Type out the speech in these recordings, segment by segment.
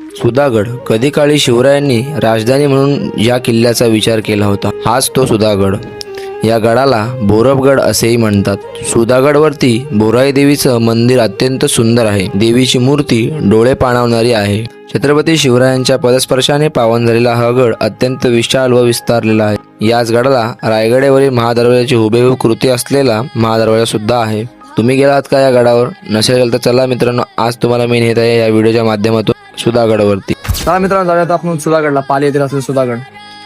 सुधागड कधी काळी शिवरायांनी राजधानी म्हणून या किल्ल्याचा विचार केला होता. हाच तो सुधागड. या गडाला बोरबगड असेही म्हणतात. सुधागडवरती बोराई देवीचं मंदिर अत्यंत सुंदर आहे. देवीची मूर्ती डोळे पाणावणारी आहे. छत्रपती शिवरायांच्या पदस्पर्शाने पावन झालेला हा गड अत्यंत विशाल व विस्तारलेला आहे. याच गडाला रायगडेवरील महादरवाजाची हुबेहूब कृती असलेला महादरवाजा सुद्धा आहे. तुम्ही गेलात का या गडावर? नसेल तर चला मित्रांनो आज तुम्हाला मी नेत आहे या व्हिडिओच्या माध्यमातून. सुधागडवरती. चला मित्रांनो जाऊया आता आपण सुधागडला. पाली येथील असलेलं सुधागड.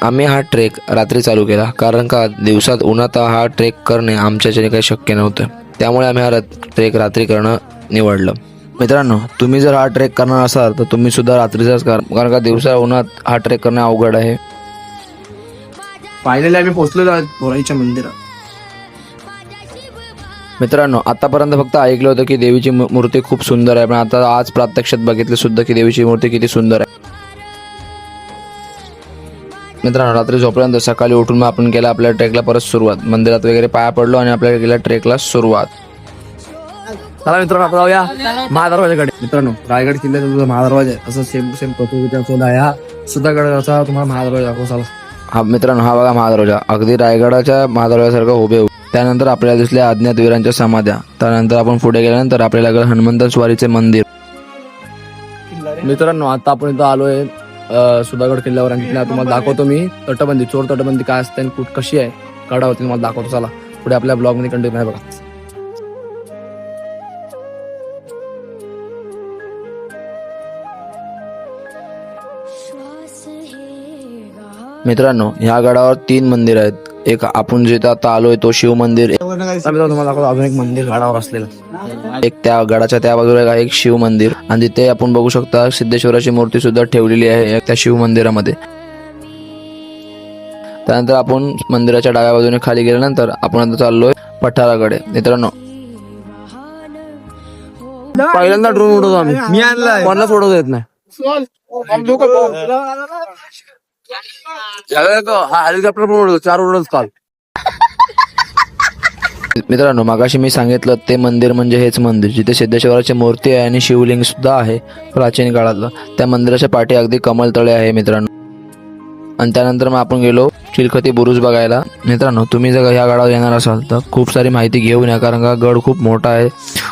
आम्ही हा ट्रेक रात्री चालू केला कारण का दिवसात उन्हात हा ट्रेक करणे आमच्याच्याने काही शक्य नव्हतं. त्यामुळे आम्ही हा रत- ट्रेक रात्री करणं निवडलं. मित्रांनो तुम्ही जर हा ट्रेक करणार असाल तर तुम्ही सुद्धा रात्रीचाच करा कारण का दिवसा उन्हात हा ट्रेक करणे अवघड आहे. फायनली आम्ही पोहोचलेलो आहोत बोराईच्या मंदिरात. मित्रांनो आतापर्यंत फक्त ऐकलं होतं की देवीची मूर्ती खूप सुंदर आहे पण आता आज प्रत्यक्षात बघितलं सुद्धा की देवीची मूर्ती किती सुंदर आहे. मित्रांनो रात्री झोपल्यानंतर सकाळी उठून मग आपण केला आपल्या ट्रेकला परत सुरुवात. मंदिरात वगैरे पाया पडलो आणि आपल्याला केला ट्रेकला सुरुवात. चला मित्रांनो आपण जाऊया महादरवाजाकडे. मित्रांनो रायगड किल्ल्याचा जो महादरवाजा आहे असं सेम सेम पद्धतीचा असलेला ह्या सुधागडाचा तुम्हाला महादरवाजा दाखवू चला. हा मित्रांनो हा बघा महादरवाजा. अगदी रायगडाच्या महादरवाजासारखा उभे उभे त्यानंतर आपल्याला दिसल्या अज्ञात वीरांच्या समाध्या. त्यानंतर आपण पुढे गेल्यानंतर आपल्याला लागलं हनुमंत स्वारीचे मंदिर. मित्रांनो आता आपण इथं आलोय सुधागड किल्ल्यावर. आणि तिथल्या तुम्हाला दाखवतो मी तटबंदी. चोर तटबंदी काय असते आणि कुठ कशी आहे गडावरती तुम्हाला दाखवतो. चला पुढे आपल्या ब्लॉगमध्ये कंटिन्यू आहे बघा. मित्रांनो ह्या गडावर तीन मंदिर आहेत. एक आपण जिथं आता आलोय तो शिव मंदिर. तुम्हाला अजून एक मंदिर गडावर असलेलं. एक त्या गडाच्या त्या बाजूला एक शिव मंदिर. आणि तिथे आपण बघू शकता सिद्धेश्वराची मूर्ती सुद्धा ठेवलेली आहे त्या शिव मंदिरामध्ये. त्यानंतर आपण मंदिराच्या डाव्या बाजूने खाली गेल्यानंतर आपण आता चाललोय पठाराकडे. मित्रांनो. पहिल्यांदा ड्रोन उडवतो आम्ही. मी आणलाय. कोणाला सोडवता येत नाही. हा हेलिकॉप्टर पण चार काल मित्रांनो मागाशी मी सांगितलं ते मंदिर म्हणजे हेच मंदिर जिथे सिद्धेश्वराची मूर्ती आहे आणि शिवलिंग सुद्धा आहे प्राचीन काळातलं. त्या मंदिराच्या पाठी अगदी कमलतळे आहे मित्रांनो. आणि त्यानंतर मग आपण गेलो चिलखती बुरुज बघायला. मित्रांनो तुम्ही जर ह्या गडावर येणार असाल तर खूप सारी माहिती घेऊन या कारण का गड खूप मोठा आहे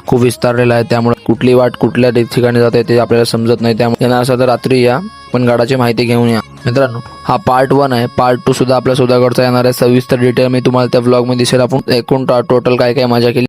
खूप विस्तारलेला आहे त्यामुळे कुठली वाट कुठल्या ठिकाणी जाते ते आपल्याला समजत नाही. त्यामुळे येणार असाल तर रात्री या पण गडाची माहिती घेऊन या. मित्रांनो हा पार्ट वन आहे. पार्ट टू सुद्धा आपल्या सुधागडचा येणार आहे. सविस्तर डिटेल मी तुम्हाला त्या ब्लॉगमध्ये दिसेल. आपण एकूण टोटल काय काय मजा केली.